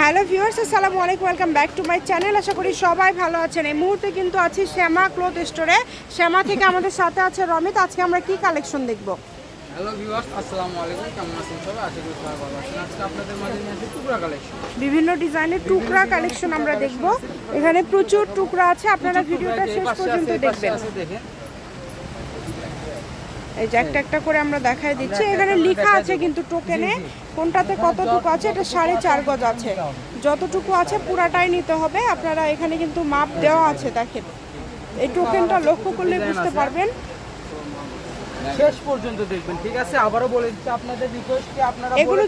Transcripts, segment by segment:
Hello viewers আসসালামু আলাইকুম welcome back to my channel. আশা করি সবাই ভালো আছেন। এই মুহূর্তে কিন্তু আছি শ্যামা ক্লথ স্টোরে। শ্যামা থেকে আমাদের সাথে আছে রমিত। আজকে আমরা কি কালেকশন দেখব? হ্যালো ভিউয়ার্স আসসালামু আলাইকুম। কেমন আছেন সবাই? আশা করি সবাই ভালো আছেন। আজকে আপনাদের মাঝে নিয়ে টুকরা কালেকশন বিভিন্ন ডিজাইনের টুকরা কালেকশন আমরা দেখব। এখানে প্রচুর টুকরা আছে। আপনারা ভিডিওটা শেষ পর্যন্ত দেখবেন। এই যে একটা একটা করে আমরা দেখাই দিচ্ছি। এখানে লেখা আছে কিন্তু টোকেনে কোনটাতে কতটুকু আছে এটা সাড়ে চার গজ আছে। যতটুকু আছে পুরাটাই নিতে হবে। আপনারা এখানে কিন্তু মাপ দেওয়া আছে দেখেন। এই টোকেনটা লক্ষ্য করলে বুঝতে পারবেন। শেষ পর্যন্ত দেখবেন ঠিক আছে? আবারও বলে দিচ্ছি আপনাদের রিকোয়েস্ট কি আপনারা এগুলো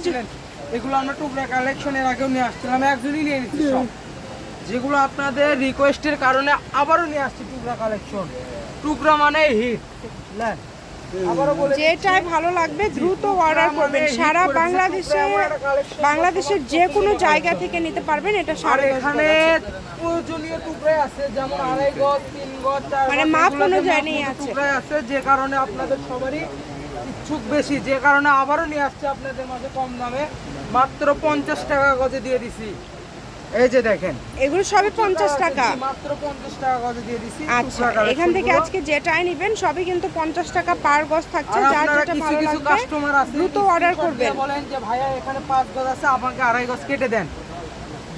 এগুলো আমরা টুকরা কালেকশনের আগেও নিয়ে আসছিলাম একজনই নিয়ে নিচ্ছি সব। যেগুলো আপনাদের রিকোয়েস্টের কারণে আবারও নিয়ে আসছি টুকরা কালেকশন টুকরা মানে হিট যেটাই ভালো লাগবে দ্রুত অর্ডার করবেন। সারা বাংলাদেশে বাংলাদেশের যে কোনো জায়গা থেকে নিতে পারবেন এটা দশ এখানে প্রয়োজনীয় টুকরাই আছে যেমন আড়াই গজ তিন গজ মানে মাপ অনুযায়ী নিয়ে আছে। টুকরাই আছে যে কারণে আপনাদের সবারই ইচ্ছুক বেশি। যে কারণে আবারও নিয়ে আসছে আপনাদের মাঝে কম দামে। মাত্র পঞ্চাশ টাকা গজে দিয়ে দিছি। এই যে দেখেন। এগুলো সবই পঞ্চাশ টাকা। মাত্র পঞ্চাশ টাকা গজে দিয়ে দিছি। আচ্ছা এখান থেকে আজকে যেটাই নেবেন সবই কিন্তু পঞ্চাশ টাকা পার গজ থাকছে যার যেটা ভালো লাগবে দ্রুত অর্ডার করবেন। বলেন যে ভাইয়া এখানে পাঁচ গজ আছে আমাকে আড়াই গজ কেটে দেন।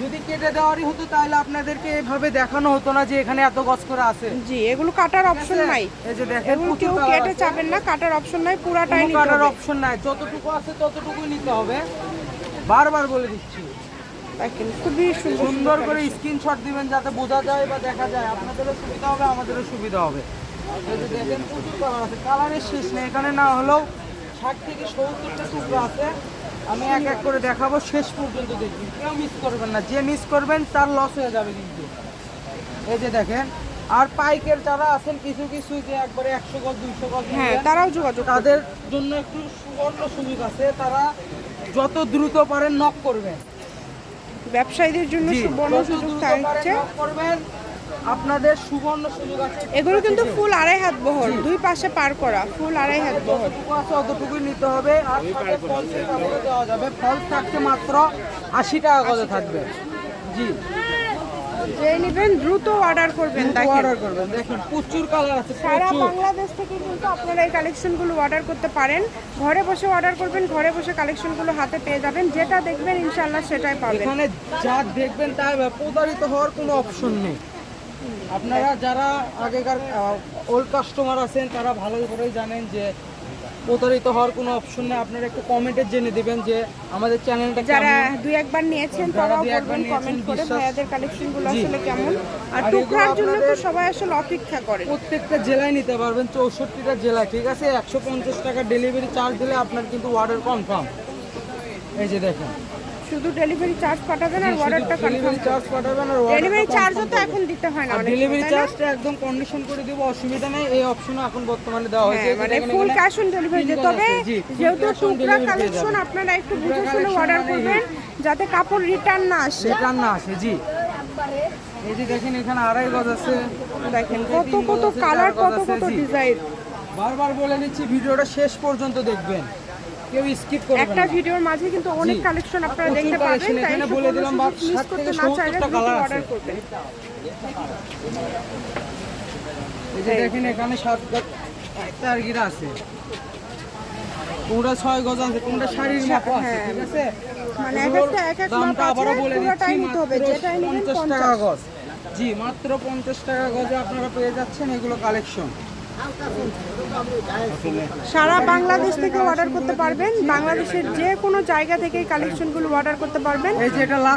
যদি কেটে দেওয়ারই হতো তাহলে আপনাদেরকে এভাবে দেখানো হতো না যে এখানে এত গজ করে আছে। জি এগুলো কাটার অপশন নাই। এই যে দেখেন এগুলো কেউ কেটে। চাবেন না কাটার অপশন নাই পুরাটাই নিতে কাটার অপশন নাই। যতটুকু আছে ততটুকুই নিতে হবে। বারবার বলে দিচ্ছি। দেখেন খুবই সুন্দর করে স্ক্রিনশট দিবেন যাতে বোঝা যায় বা দেখা যায়। আপনাদেরও সুবিধা হবে আমাদেরও সুবিধা হবে। দেখেন প্রচুর কালার আছে। কালারের শেষ নেই। এখানে না হলেও ষাট থেকে সত্তরটা টুকরো আছে। আমি এক এক করে দেখাবো। শেষ পর্যন্ত দেখবেন। কেউ মিস করবেন না। যে মিস করবেন তার লস হয়ে যাবে কিন্তু। এই যে দেখেন আর পাইকের যারা আছেন কিছু কিছু যে একবারে একশো গজ দুইশো গজ হ্যাঁ তারাও যোগাযোগ তাদের জন্য একটু সুবর্ণ সুযোগ আছে। তারা যত দ্রুত পারেন নক করবেন ব্যবসায়ীদের জন্য সুবর্ণ সুযোগ থাকছে আপনাদের সুবর্ণ সুযোগ আছে। এগুলো কিন্তু ফুল আড়াই হাত বহর দুই পাশে পার করা ফুল আড়াই হাত বহর। আছে অতটুকুই নিতে হবে। আর ফল দেওয়া যাবে। ফল থাকছে মাত্র আশি টাকা করে থাকবে। জি। যে নেবেন দ্রুত অর্ডার করবেন দেখেন। অর্ডার করবেন। দেখুন প্রচুর কালার আছে সারা বাংলাদেশ থেকে কিন্তু আপনারা এই কালেকশনগুলো অর্ডার করতে পারেন। ঘরে বসে অর্ডার করবেন ঘরে বসে কালেকশনগুলো হাতে পেয়ে যাবেন। যেটা দেখবেন ইনশাল্লাহ সেটাই পাবেন। এখানে যা দেখবেন তাই। প্রতারিত হওয়ার কোনো অপশন নেই। আপনারা যারা আগেকার ওল্ড কাস্টমার আছেন তারা ভালো করেই জানেন যে প্রতারিত হওয়ার কোনো অপশন নেই। আপনারা একটু কমেন্টে জেনে দিবেন যে আমাদের চ্যানেলটা যারা দুই একবার নিয়েছেন তারা দুই একবার বলবেন কমেন্ট করে ভাইয়াদের কালেকশনগুলো। আসলে কেমন। আর আর টুকরার জন্য তো সবাই আসলে অপেক্ষা করে প্রত্যেকটা জেলায় নিতে পারবেন চৌষট্টিটা জেলা ঠিক আছে? একশো পঞ্চাশ টাকা ডেলিভারি চার্জ দিলে আপনার কিন্তু অর্ডার কনফার্ম এই যে দেখেন। শুধু ডেলিভারি চার্জ পাঠাবেন আর অর্ডারটা কনফার্ম চার্জ পাঠাবেন আর ডেলিভারি চার্জও তো এখন দিতে হয় না ডেলিভারি? চার্জটা একদম কন্ডিশন করে দিব অসুবিধা নেই। এই অপশন এখন বর্তমানে দেওয়া হয়েছে। হ্যাঁ মানে ফুল ক্যাশ অন ডেলিভারি তবে যেহেতু টুকরা কালেকশন আপনারা একটু বুঝে শুনে অর্ডার করবেন যাতে কাপড় রিটার্ন না আসে। রিটার্ন না আসে জি। এই যে দেখেন এখানে আড়াই গজ আছে। দেখেন কত কত কালার কত কত ডিজাইন বারবার বলে দিচ্ছি ভিডিওটা শেষ পর্যন্ত দেখবেন। কেউ স্কিপ করবেন একটা ভিডিওর মাঝে কিন্তু অনেক কালেকশন আপনারা দেখতে পাবেন তাই এখানে বলে দিলাম বা সুযোগ করতে থেকে না চাইলে সত্তরটা দ্রুত colour আছে। অর্ডার করবেন। এই যে দেখেন এখানে সাত গজ একটা আর গিরা আছে। কোনটা ছয় গজ আছে কোনটা শাড়ির মাপ আছে হ্যাঁ। ঠিক আছে? মানে এক একটা এক এক মাপ আছে, পুরোটাই নিতে হবে, যেটাই নেবেন 50 50 টাকা গজ। জি মাত্র পঞ্চাশ টাকা গজে আপনারা পেয়ে যাচ্ছেন এগুলো কালেকশন সারা বাংলাদেশ থেকে অর্ডার করতে পারবেন। বাংলাদেশের যে কোনো জায়গা থেকে কালেকশনগুলো অর্ডার করতে পারবেন।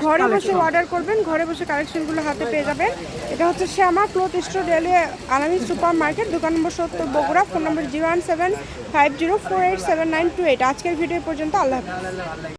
ঘরে বসে অর্ডার করবেন ঘরে বসে কালেকশনগুলো হাতে পেয়ে যাবেন। এটা হচ্ছে শ্যামা ক্লথ স্টোর রেলওয়ে আলামী সুপার মার্কেট দোকান নম্বর সত্তর Bogura phone number zero one seven five zero four eight seven nine two eight. আজকের ভিডিও পর্যন্ত আল্লাহ হাফিজ।